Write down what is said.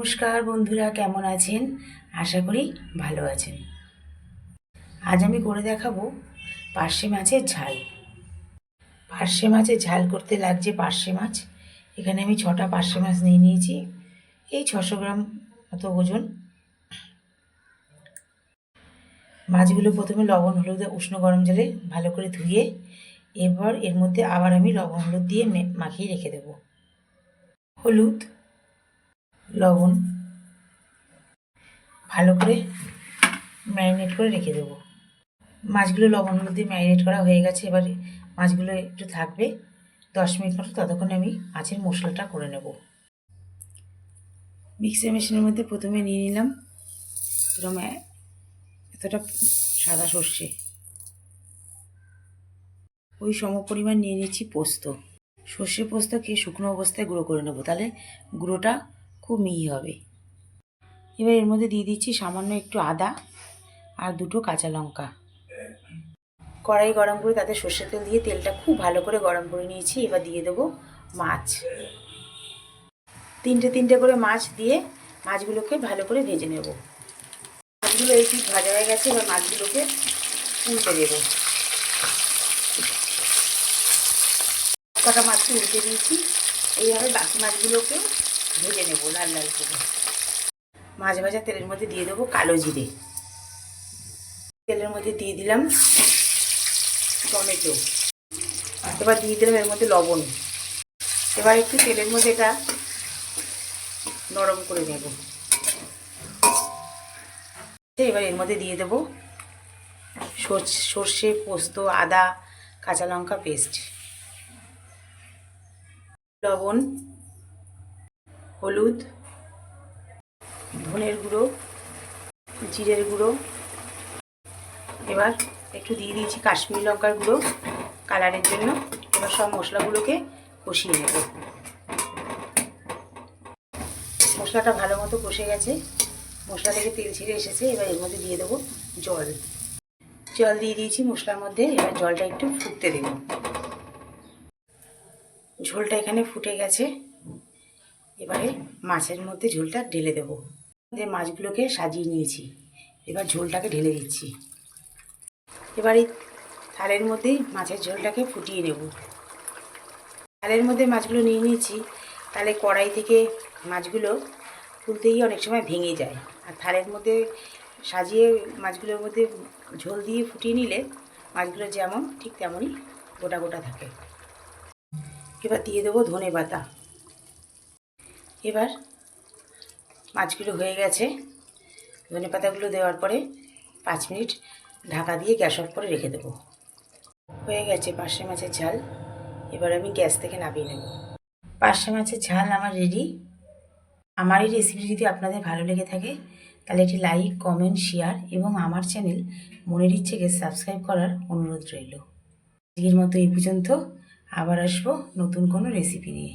নমস্কার বন্ধুরা, কেমন আছেন? আশা করি ভালো আছেন। আজ আমি করে দেখাবো পার্শে মাছের ঝাল। পার্শে মাছের ঝাল করতে লাগছে পার্শে মাছ। এখানে আমি ছটা পার্শে মাছ নিয়ে নিয়েছি। এই ছশো গ্রাম মতো ওজন। মাছগুলো প্রথমে লবণ, হলুদে, উষ্ণ গরম জলে ভালো করে ধুয়ে এরপর এর মধ্যে আবার আমি লবণ, হলুদ দিয়ে মাখিয়ে রেখে দেবো। হলুদ লবণ ভালো করে ম্যারিনেট করে রেখে দেবো। মাছগুলো লবণ হলুদ দিয়ে ম্যারিনেট করা হয়ে গেছে। এবারে মাছগুলো একটু থাকবে। দশ মিনিট মতো ততক্ষণে আমি মাছের মশলাটা করে নেব। মিক্সার মেশিনের মধ্যে প্রথমে নিয়ে নিলাম এরকম এতটা সাদা সর্ষে। ওই সম পরিমাণ নিয়ে নিচ্ছি পোস্ত। সর্ষে পোস্তকে শুকনো অবস্থায় গুঁড়ো করে নেব। তাহলে গুঁড়োটা খুব মিহি হবে। এবার এর মধ্যে দিয়ে দিচ্ছি সামান্য একটু আদা আর দুটো কাঁচা লঙ্কা। কড়াই গরম করে তাতে সর্ষের তেল দিয়ে তেলটা খুব ভালো করে গরম করে নিয়েছি। এবার দিয়ে দেবো মাছ। তিনটে তিনটে করে মাছ দিয়ে মাছগুলোকে ভালো করে ভেজে নেব। মাছগুলো এই ঠিক ভাজা হয়ে গেছে, এবার মাছগুলোকে উল্টে দেবো। কটা মাছকে উল্টে দিয়েছি। এইভাবে বাকি মাছগুলোকে ভেজে নেব, লাল লাল করে। মাছ ভাজা তেলের মধ্যে দিয়ে দেবো কালো জিরে। তেলের মধ্যে দিয়ে দিলাম টমেটো। এবার দিয়ে দিলাম এর মধ্যে লবণ। এবার একটু তেলের মধ্যে এটা নরম করে নেব। এবার এর মধ্যে দিয়ে দেবো সর্ষ- পোস্ত, আদা, কাঁচা লঙ্কা পেস্ট। লবণ হলুদ, ধনের গুঁড়ো, জিরের গুঁড়ো। এবার একটু দিয়ে দিয়েছি কাশ্মীরি লঙ্কার গুঁড়ো কালারের জন্য। এবার সব মশলাগুলোকে কষিয়ে নেব। মশলাটা ভালো মতো কষে গেছে। মশলা থেকে তেল ছিঁড়ে এসেছে। এবার এর মধ্যে দিয়ে দেবো জল। জল দিয়ে দিয়েছি মশলার মধ্যে। এবার জলটা একটু ফুটতে দেবো। ঝোলটা এখানে ফুটে গেছে। এবারে মাছের মধ্যে ঝোলটা ঢেলে দেবো। দিয়ে মাছগুলোকে সাজিয়ে নিয়েছি। এবার ঝোলটাকে ঢেলে দিচ্ছি। এবার থালের মধ্যেই মাছের ঝোলটাকে ফুটিয়ে নেব। থালের মধ্যে মাছগুলো নিয়ে নিয়েছি। তাহলে কড়াই থেকে মাছগুলো তুলতে গিয়ে অনেক সময় ভেঙে যায়। আর থালের মধ্যে সাজিয়ে মাছগুলোর মধ্যে ঝোল দিয়ে ফুটিয়ে নিলে মাছগুলো যেমন ঠিক তেমনই গোটা গোটা থাকে। এবার দিয়ে দেবো ধনে পাতা। এবার মাছগুলো হয়ে গেছে। ধনে পাতাগুলো দেওয়ার পরে পাঁচ মিনিট ঢাকা দিয়ে গ্যাস অফ করে রেখে দেবো। হয়ে গেছে পার্শে মাছের ঝাল। এবার আমি গ্যাস থেকে নামিয়ে নেব। পার্শে মাছের ঝাল আমার রেডি আমার এই রেসিপি যদি আপনাদের ভালো লেগে থাকে, তাহলে একটি লাইক কমেন্ট শেয়ার এবং আমার চ্যানেল মনের ইচ্ছেকে সাবস্ক্রাইব করার অনুরোধ রইল। আজকের মতো এই পর্যন্ত আবার আসব নতুন কোনো রেসিপি নিয়ে।